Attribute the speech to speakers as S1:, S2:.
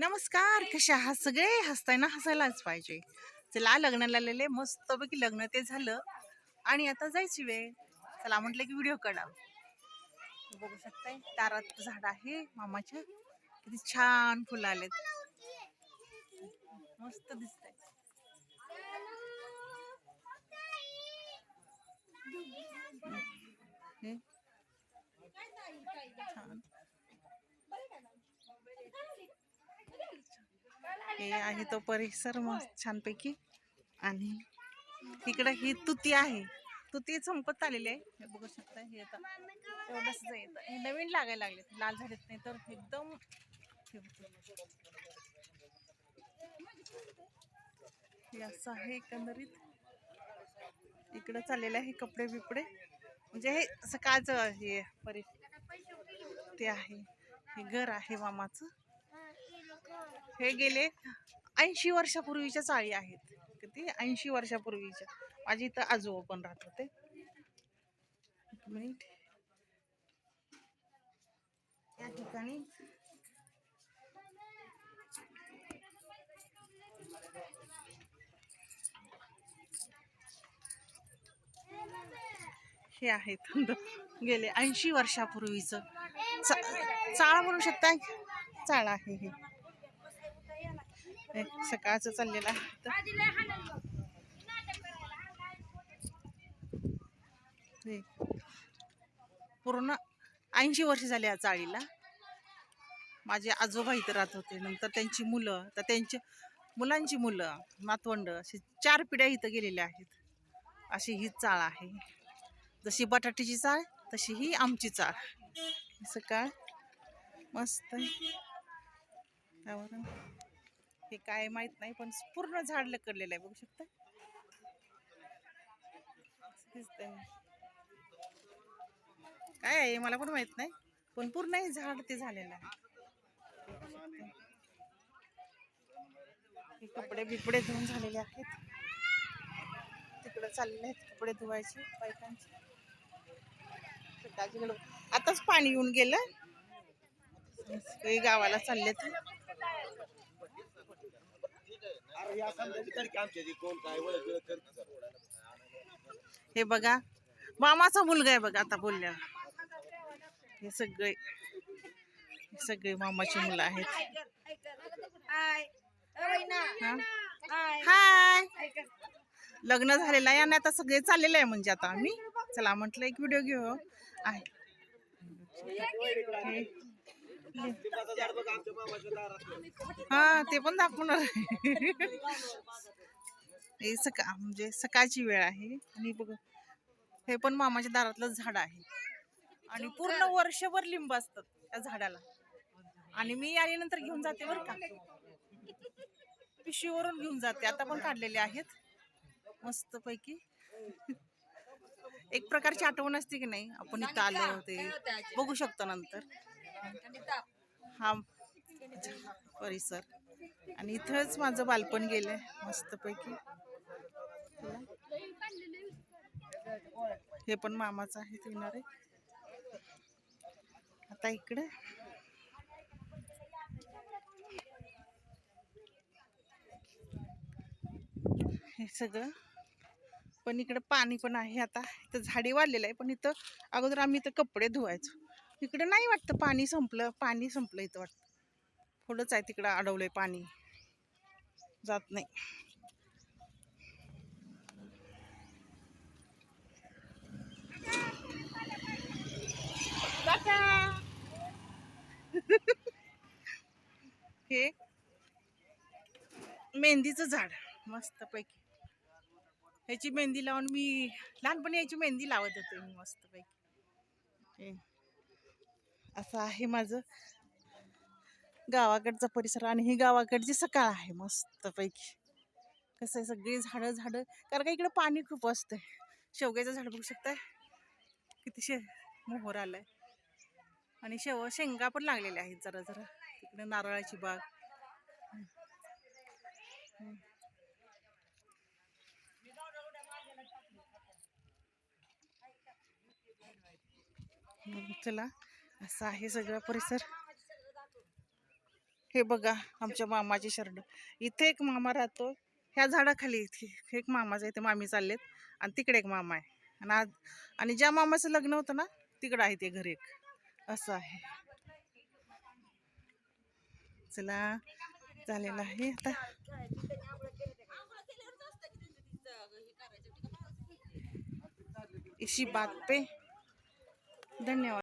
S1: नमस्कार कशा आहात सगळे? हसताय ना हसायलाच पाहिजे. चला लग्नाला आलेले मस्तपैकी लग्न ते झालं. आणि आता जायची वेळ. चला म्हटलं की व्हिडिओ काढावं बघू शकताय दारात झाड आहे मामाच्या. किती छान फुलं आलेत. मस्त दिसतंय हे छान हे आहे तो परिसर मस्त छानपैकी. आणि इकडं ही तुती आहे. तुती संपत आलेली आहे. हे बघू शकता हे आता एवढंच येतं. हे नवीन लागायला लागले लाल झालेत नाही तर एकदम हे असं आहे एकंदरीत. इकडं चाललेलं आहे कपडे बिपडे. म्हणजे हे सकाळचं हे परि ते आहे. हे घर आहे मामाचं. हे गेले ऐंशी वर्षापूर्वीच्या चाळी आहेत. किती? ऐंशी वर्षापूर्वीच्या. माझी इथं आजोबा पण राहत होते. मिनिट. या ठिकाणी. हे आहेत गेले ऐंशी वर्षापूर्वीचं. चा- चाळ म्हणू शकता चाळ आहे हे. सकाळचं चाललेलं आहे. तर हे. पूर्ण ऐंशी वर्ष झाले या चाळीला. माझे आजोबा इथं राहत होते. नंतर त्यांची मुलं तर त्यांच्या मुलांची मुलं नातवंड अशी चार पिढ्या इथं गेलेल्या आहेत. अशी ही चाळ आहे. जशी बटाट्याची चाळ तशी ही आमची चाळ. सकाळ मस्त. त्यावर हे काय माहीत नाही पण पूर्ण झाड लकडलेलं आहे बघू शकता. काय आहे मला पण माहीत नाही पण पूर्ण हे झाड ते झालेलं आहे. हे कपडे बिपडे धुवून झालेले आहेत. तिकडे चाललेले आहेत कपडे धुवायचे बायकांचे. आताच पाणी येऊन गेलं. गावाला चालले हे बघा मामाचा मुलगा आहे बघा आता बोलल्या. हे सगळे सगळे मामाची मुलं आहेत. हाय लग्न झालेलं आहे आणि आता सगळे चाललेलं आहे म्हणजे आता आम्ही. चला म्हटलं एक व्हिडिओ घेऊ. आहे. हे- ते पण दाखवणार. हे सकाळ म्हणजे सकाळची वेळ आहे. आणि बघ हे पण मामाच्या दारातलं झाड आहे. आणि पूर्ण वर्षभर लिंब असतात त्या झाडाला. आणि मी आल्यानंतर घेऊन जाते बरं का. पिशवीवरून घेऊन जाते. आता पण काढलेले आहेत. मस्त पैकी एक प्रकारची आठवण असते की नाही? आपण इथं आलो होते बघू शकतो नंतर. हा. परिसर. आणि इथंच माझं बालपण गेलंय मस्तपैकी. हे पण मामाचं आहे ते येणार आहे. आता इकडे. हे सगळं. पण इकडे पाणी पण आहे आता. इथं झाडे वाढलेलं आहे पण इथं अगोदर आम्ही इथं कपडे धुवायचो. इकडे नाही वाटतं पाणी संपलं पाणी संपलं इथं वाटतं. थोडंच आहे तिकडं अडवलंय पाणी. जात नाही. हे मेहंदीचं झाड मस्तपैकी. ह्याची मेहंदी लावून मी लहानपणी याची मेहंदी लावत होते मी मस्तपैकी. असं आहे माझं. गावाकडचा परिसर आणि ही गावाकडची सकाळ आहे मस्तपैकी. कसं आहे सगळी झाडं झाडं. कारण का इकडं पाणी खूप असतंय. शेवग्याचं झाड बघू शकताय? किती शे मोहर आलाय. आणि शेव शेंगा पण लागलेल्या आहेत जरा जरा. तिकडे नारळाची बाग. चला. असं आहे सगळा परिसर. हे बघा आमच्या मामाचे शर्ट इथे एक मामा राहतो. ह्या झाडाखाली इथे एक मामाचा इथे मामी चाललेत. आणि तिकडे एक मामा आहे. आणि आज आणि ज्या मामाचं लग्न होतं ना तिकडं आहे ते घर एक. असं आहे. चला झालेलं आहे आता. इशी बात पे धन्यवाद.